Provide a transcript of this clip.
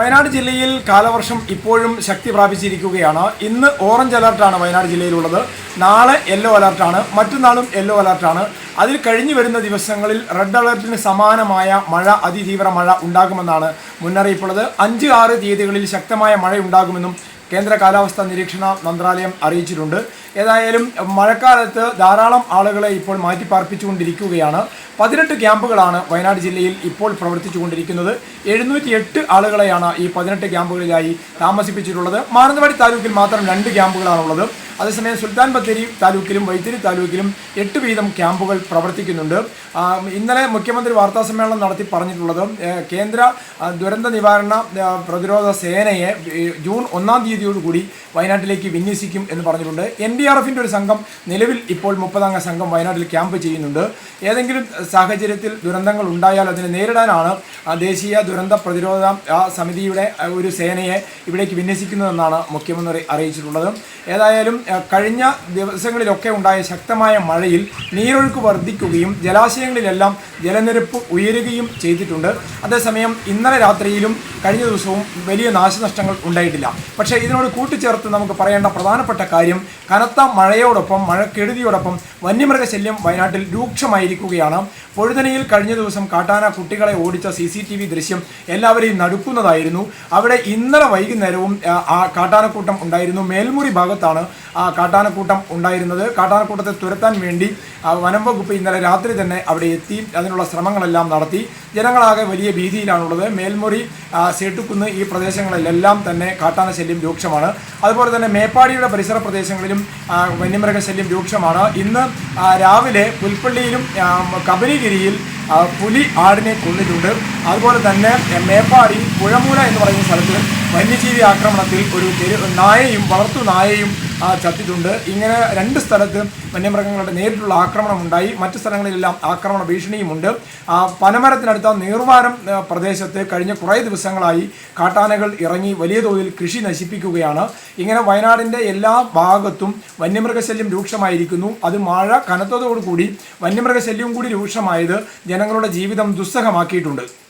വയനാട് ജില്ലയിൽ കാലവർഷം ഇപ്പോഴും ശക്തി പ്രാപിച്ചിരിക്കുകയാണ്. ഇന്ന് ഓറഞ്ച് അലർട്ടാണ് വയനാട് ജില്ലയിലുള്ളത്. നാളെ യെല്ലോ അലർട്ടാണ് മറ്റന്നാളും യെല്ലോ അലർട്ടാണ് അതിൽ കഴിഞ്ഞു വരുന്ന ദിവസങ്ങളിൽ റെഡ് അലർട്ടിന് സമാനമായ മഴ അതിതീവ്ര മഴ ഉണ്ടാകുമെന്നാണ് മുന്നറിയിപ്പുള്ളത്. അഞ്ച് ആറ് തീയതികളിൽ ശക്തമായ മഴ ഉണ്ടാകുമെന്നും കേന്ദ്ര കാലാവസ്ഥാ നിരീക്ഷണ മന്ത്രാലയം അറിയിച്ചിട്ടുണ്ട്. ഏതായാലും മഴക്കാലത്ത് ധാരാളം ആളുകളെ ഇപ്പോൾ മാറ്റിപ്പാർപ്പിച്ചുകൊണ്ടിരിക്കുകയാണ്. പതിനെട്ട് ക്യാമ്പുകളാണ് വയനാട് ജില്ലയിൽ ഇപ്പോൾ പ്രവർത്തിച്ചുകൊണ്ടിരിക്കുന്നത്. എഴുന്നൂറ്റി എട്ട് ആളുകളെയാണ് ഈ പതിനെട്ട് ക്യാമ്പുകളിലായി താമസിപ്പിച്ചിട്ടുള്ളത്. മാനന്തവാടി താലൂക്കിൽ മാത്രം രണ്ട് ക്യാമ്പുകളാണുള്ളത്. അതേസമയം സുൽത്താൻ ബത്തേരി താലൂക്കിലും വൈത്തിരി താലൂക്കിലും എട്ട് വീതം ക്യാമ്പുകൾ പ്രവർത്തിക്കുന്നുണ്ട്. ഇന്നലെ മുഖ്യമന്ത്രി വാർത്താ സമ്മേളനം നടത്തി പറഞ്ഞിട്ടുള്ളത് കേന്ദ്ര ദുരന്ത നിവാരണ പ്രതിരോധ സേനയെ ജൂൺ ഒന്നാം തീയതിയോടുകൂടി വയനാട്ടിലേക്ക് വിന്യസിക്കും എന്ന് പറഞ്ഞിട്ടുണ്ട്. എൻ ഡി ആർ എഫിന്റെ ഒരു സംഘം നിലവിൽ ഇപ്പോൾ മുപ്പതംഗ സംഘം വയനാട്ടിൽ ക്യാമ്പ് ചെയ്യുന്നുണ്ട്. ഏതെങ്കിലും സാഹചര്യത്തിൽ ദുരന്തങ്ങൾ ഉണ്ടായാൽ അതിനെ നേരിടാനാണ് ആ, ദേശീയ ദുരന്ത പ്രതിരോധ സമിതിയുടെ ഒരു സേനയെ ഇവിടേക്ക് വിന്യസിക്കുന്നതെന്നാണ് മുഖ്യമന്ത്രി അറിയിച്ചിട്ടുള്ളത്. ഏതായാലും കഴിഞ്ഞ ദിവസങ്ങളിലൊക്കെ ഉണ്ടായ ശക്തമായ മഴയിൽ നീരൊഴുക്ക് വർദ്ധിക്കുകയും ജലാശയങ്ങളിലെല്ലാം ജലനിരപ്പ് ഉയരുകയും ചെയ്തിട്ടുണ്ട്. അതേസമയം ഇന്നലെ രാത്രിയിലും കഴിഞ്ഞ ദിവസവും വലിയ നാശനഷ്ടങ്ങൾ ഉണ്ടായിട്ടില്ല. പക്ഷേ ഇതിനോട് കൂട്ടിച്ചേർത്ത് നമുക്ക് പറയേണ്ട പ്രധാനപ്പെട്ട കാര്യം കനത്ത മഴയോടൊപ്പം മഴക്കെടുതിയോടൊപ്പം വന്യമൃഗശല്യം വയനാട്ടിൽ രൂക്ഷമായിരിക്കുകയാണ്. പൊഴുതനയിൽ കഴിഞ്ഞ ദിവസം കാട്ടാന കുട്ടികളെ ഓടിച്ച സി സി ടി വി ദൃശ്യം എല്ലാവരെയും നടുക്കുന്നതായിരുന്നു. അവിടെ ഇന്നലെ വൈകുന്നേരവും ആ, കാട്ടാനക്കൂട്ടം ഉണ്ടായിരുന്നു. മേൽമുറി ഭാഗത്താണ് ആ കാട്ടാനക്കൂട്ടം ഉണ്ടായിരുന്നത്. കാട്ടാനക്കൂട്ടത്തെ തുരത്താൻ വേണ്ടി വനം വകുപ്പ് ഇന്നലെ രാത്രി തന്നെ അവിടെ എത്തി അതിനുള്ള ശ്രമങ്ങളെല്ലാം നടത്തി. ജനങ്ങളാകെ വലിയ ഭീതിയിലാണുള്ളത്. മേൽമുറി ആ, സേട്ടുക്കുന്ന് ഈ പ്രദേശങ്ങളിലെല്ലാം തന്നെ കാട്ടാന ശല്യം രൂക്ഷമാണ്. അതുപോലെ തന്നെ മേപ്പാടിയുടെ പരിസര പ്രദേശങ്ങളിലും വന്യമൃഗശല്യം രൂക്ഷമാണ്. ഇന്ന് രാവിലെ പുൽപ്പള്ളിയിലും കബനിഗിരിയിൽ പുലി ആടിനെ കൊന്നിട്ടുണ്ട്. അതുപോലെ തന്നെ മേപ്പാടി പുഴമൂല എന്ന് പറയുന്ന സ്ഥലത്ത് വന്യജീവി ആക്രമണത്തിൽ ഒരു നായയും വളർത്തു നായയും ചത്തിട്ടുണ്ട്. ഇങ്ങനെ രണ്ട് സ്ഥലത്ത് വന്യമൃഗങ്ങളുടെ നേരിട്ടുള്ള ആക്രമണം ഉണ്ടായി മറ്റു സ്ഥലങ്ങളിലെല്ലാം ആക്രമണ ഭീഷണിയുമുണ്ട്. പനമരത്തിനടുത്ത നീർവാരം പ്രദേശത്ത് കഴിഞ്ഞ കുറേ ദിവസങ്ങളായി കാട്ടാനകൾ ഇറങ്ങി വലിയ തോതിൽ കൃഷി നശിപ്പിക്കുകയാണ്. ഇങ്ങനെ വയനാടിന്റെ എല്ലാ ഭാഗത്തും വന്യമൃഗശല്യം രൂക്ഷമായിരിക്കുന്നു. അത് മഴ കനത്തതോടുകൂടി വന്യമൃഗശല്യം കൂടി രൂക്ഷമായത് ജനങ്ങളുടെ ജീവിതം ദുസ്സഹമാക്കിയിട്ടുണ്ട്.